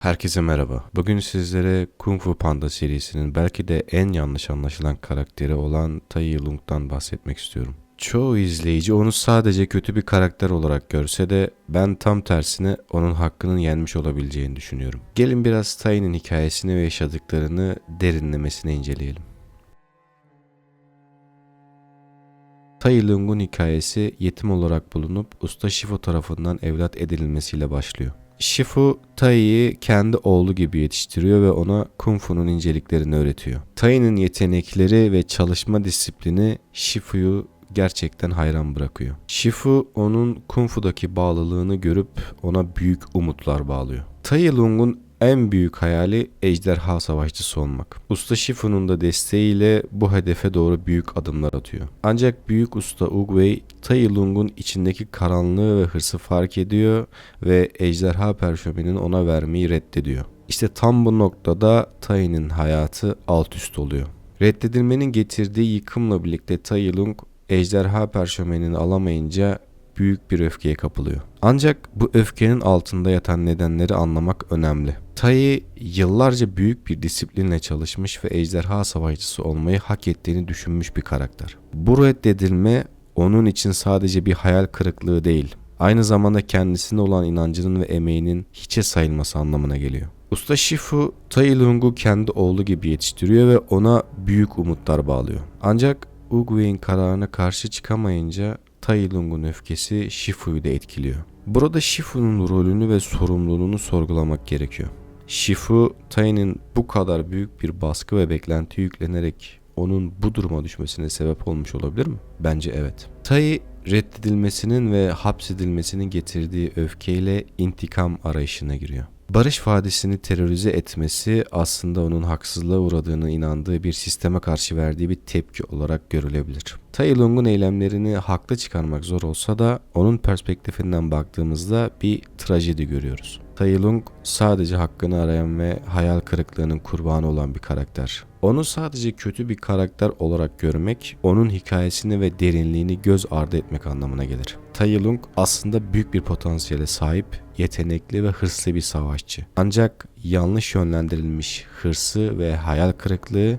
Herkese merhaba. Bugün sizlere Kung Fu Panda serisinin belki de en yanlış anlaşılan karakteri olan Tai Lung'dan bahsetmek istiyorum. Çoğu izleyici onu sadece kötü bir karakter olarak görse de ben tam tersine onun hakkının yenmiş olabileceğini düşünüyorum. Gelin biraz Tai'nin hikayesini ve yaşadıklarını derinlemesine inceleyelim. Tai Lung'un hikayesi yetim olarak bulunup Usta Shifu tarafından evlat edinilmesiyle başlıyor. Shifu Tai'yi kendi oğlu gibi yetiştiriyor ve ona Kung Fu'nun inceliklerini öğretiyor. Tai'nin yetenekleri ve çalışma disiplini Shifu'yu gerçekten hayran bırakıyor. Shifu onun Kung Fu'daki bağlılığını görüp ona büyük umutlar bağlıyor. Tai Lung'un en büyük hayali ejderha savaşçısı olmak. Usta Shifu'nun da desteğiyle bu hedefe doğru büyük adımlar atıyor. Ancak büyük usta Uguay Tai Lung'un içindeki karanlığı ve hırsı fark ediyor ve ejderha perşömenini ona vermeyi reddediyor. İşte tam bu noktada Tai'nin hayatı alt üst oluyor. Reddedilmenin getirdiği yıkımla birlikte Tai Lung ejderha perşömenini alamayınca büyük bir öfkeye kapılıyor. Ancak bu öfkenin altında yatan nedenleri anlamak önemli. Tai yıllarca büyük bir disiplinle çalışmış ve ejderha savaşçısı olmayı hak ettiğini düşünmüş bir karakter. Bu reddedilme onun için sadece bir hayal kırıklığı değil, aynı zamanda kendisine olan inancının ve emeğinin hiçe sayılması anlamına geliyor. Usta Shifu, Tai Lung'u kendi oğlu gibi yetiştiriyor ve ona büyük umutlar bağlıyor. Ancak Uguay'in kararına karşı çıkamayınca Tai Lung'un öfkesi Shifu'yu da etkiliyor. Burada Shifu'nun rolünü ve sorumluluğunu sorgulamak gerekiyor. Shifu, Tai'nin bu kadar büyük bir baskı ve beklenti yüklenerek onun bu duruma düşmesine sebep olmuş olabilir mi? Bence evet. Tai reddedilmesinin ve hapsedilmesinin getirdiği öfkeyle intikam arayışına giriyor. Barış Vadisi'ni terörize etmesi aslında onun haksızlığa uğradığını inandığı bir sisteme karşı verdiği bir tepki olarak görülebilir. Tai Lung'un eylemlerini haklı çıkarmak zor olsa da onun perspektifinden baktığımızda bir trajedi görüyoruz. Tai sadece hakkını arayan ve hayal kırıklığının kurbanı olan bir karakter. Onu sadece kötü bir karakter olarak görmek, onun hikayesini ve derinliğini göz ardı etmek anlamına gelir. Tai aslında büyük bir potansiyele sahip, yetenekli ve hırslı bir savaşçı. Ancak yanlış yönlendirilmiş hırsı ve hayal kırıklığı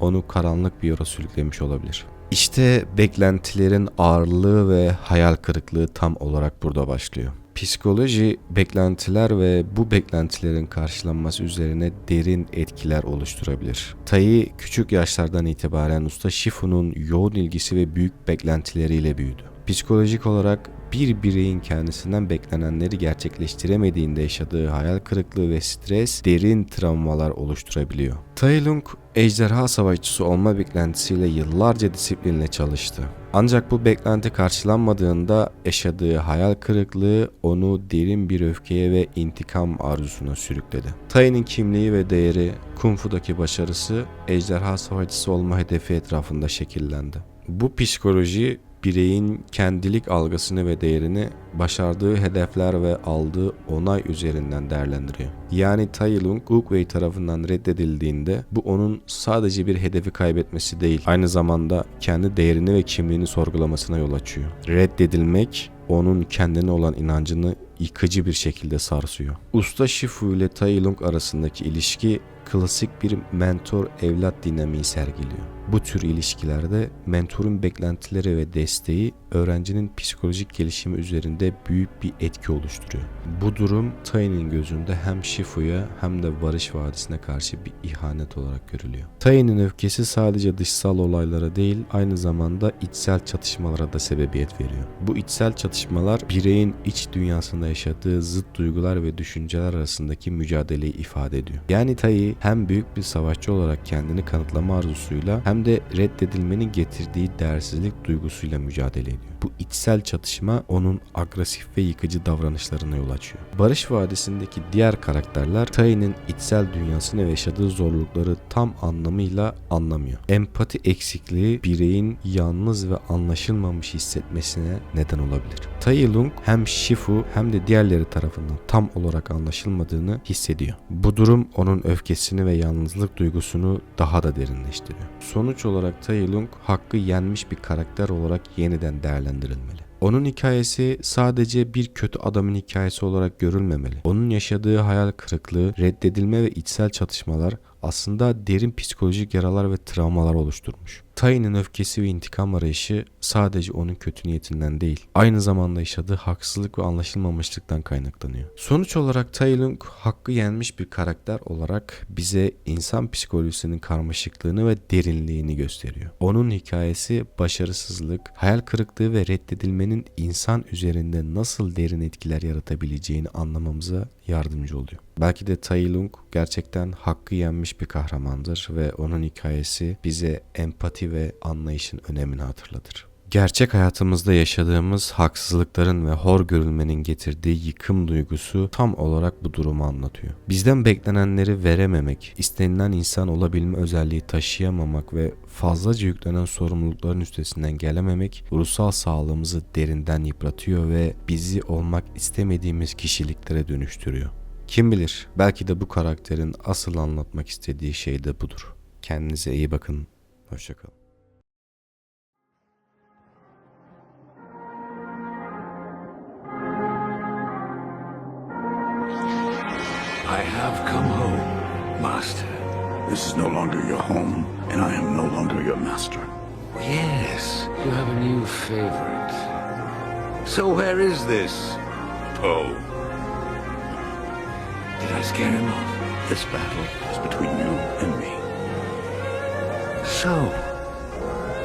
onu karanlık bir yola sürüklemiş olabilir. İşte beklentilerin ağırlığı ve hayal kırıklığı tam olarak burada başlıyor. Psikoloji, beklentiler ve bu beklentilerin karşılanması üzerine derin etkiler oluşturabilir. Tai küçük yaşlardan itibaren usta Shifu'nun yoğun ilgisi ve büyük beklentileriyle büyüdü. Psikolojik olarak bir bireyin kendisinden beklenenleri gerçekleştiremediğinde yaşadığı hayal kırıklığı ve stres derin travmalar oluşturabiliyor. Tai Lung ejderha savaşçısı olma beklentisiyle yıllarca disiplinle çalıştı. Ancak bu beklenti karşılanmadığında yaşadığı hayal kırıklığı onu derin bir öfkeye ve intikam arzusuna sürükledi. Tai'nin kimliği ve değeri, Kung Fu'daki başarısı ejderha savaşçısı olma hedefi etrafında şekillendi. Bu psikoloji bireyin kendilik algısını ve değerini başardığı hedefler ve aldığı onay üzerinden değerlendiriyor. Yani Tai Lung Uguay tarafından reddedildiğinde bu onun sadece bir hedefi kaybetmesi değil, aynı zamanda kendi değerini ve kimliğini sorgulamasına yol açıyor. Reddedilmek onun kendine olan inancını yıkıcı bir şekilde sarsıyor. Usta Shifu ile Tai Lung arasındaki ilişki klasik bir mentor-evlat dinamiği sergiliyor. Bu tür ilişkilerde mentorun beklentileri ve desteği öğrencinin psikolojik gelişimi üzerinde büyük bir etki oluşturuyor. Bu durum Tai'nin gözünde hem Shifu'ya hem de Barış Vadisi'ne karşı bir ihanet olarak görülüyor. Tai'nin öfkesi sadece dışsal olaylara değil aynı zamanda içsel çatışmalara da sebebiyet veriyor. Bu içsel çatışmalar bireyin iç dünyasında yaşadığı zıt duygular ve düşünceler arasındaki mücadeleyi ifade ediyor. Yani Tai hem büyük bir savaşçı olarak kendini kanıtlama arzusuyla hem de reddedilmenin getirdiği değersizlik duygusuyla mücadele ediyor. Bu içsel çatışma onun agresif ve yıkıcı davranışlarına yol açıyor. Barış Vadisi'ndeki diğer karakterler Tai'nin içsel dünyasını ve yaşadığı zorlukları tam anlamıyla anlamıyor. Empati eksikliği bireyin yalnız ve anlaşılmamış hissetmesine neden olabilir. Tai Lung hem Shifu hem de diğerleri tarafından tam olarak anlaşılmadığını hissediyor. Bu durum onun öfkesini ve yalnızlık duygusunu daha da derinleştiriyor. Sonuç olarak Tai Lung hakkı yenmiş bir karakter olarak yeniden değerlendirilmeli. Onun hikayesi sadece bir kötü adamın hikayesi olarak görülmemeli. Onun yaşadığı hayal kırıklığı, reddedilme ve içsel çatışmalar aslında derin psikolojik yaralar ve travmalar oluşturmuş. Tai'nin öfkesi ve intikam arayışı sadece onun kötü niyetinden değil, aynı zamanda yaşadığı haksızlık ve anlaşılmamışlıktan kaynaklanıyor. Sonuç olarak Tai Lung hakkı yenmiş bir karakter olarak bize insan psikolojisinin karmaşıklığını ve derinliğini gösteriyor. Onun hikayesi başarısızlık, hayal kırıklığı ve reddedilmenin insan üzerinde nasıl derin etkiler yaratabileceğini anlamamıza yardımcı oluyor. Belki de Tai Lung gerçekten hakkı yenmiş bir kahramandır ve onun hikayesi bize empati ve anlayışın önemini hatırlatır. Gerçek hayatımızda yaşadığımız haksızlıkların ve hor görülmenin getirdiği yıkım duygusu tam olarak bu durumu anlatıyor. Bizden beklenenleri verememek, istenilen insan olabilme özelliği taşıyamamak ve fazlaca yüklenen sorumlulukların üstesinden gelememek ruhsal sağlığımızı derinden yıpratıyor ve bizi olmak istemediğimiz kişiliklere dönüştürüyor. Kim bilir belki de bu karakterin asıl anlatmak istediği şey de budur. Kendinize iyi bakın. Hoşçakalın. I have come home, Master. This is no longer your home, and I am no longer your master. Yes, you have a new favorite. So where is this Poe? Did I scare him off? This battle is between you and me. So,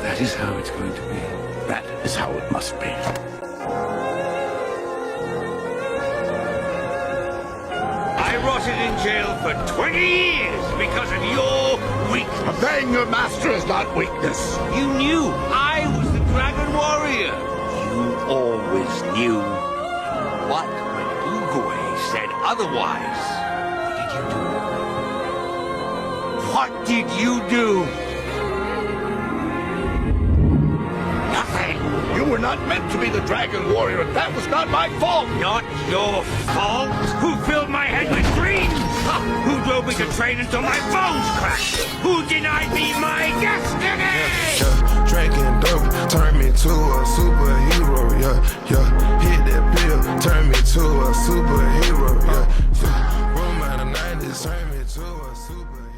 that is how it's going to be. That is how it must be. Rotted in jail for 20 years because of your weakness. Obeying your master is not weakness. You knew I was the Dragon Warrior. You always knew. What when Uguay said otherwise? What did you do? What did you do? not meant to be the Dragon Warrior. That was not my fault. Not your fault? Who filled my head with dreams? Huh. Who drove me to train until my bones cracked? Who denied me my destiny? Yeah, yeah. Drinking dope turned me to a superhero. Yeah, yeah. Hit that pill turned me to a superhero. Yeah, yeah. Room out of 90s turned me to a superhero.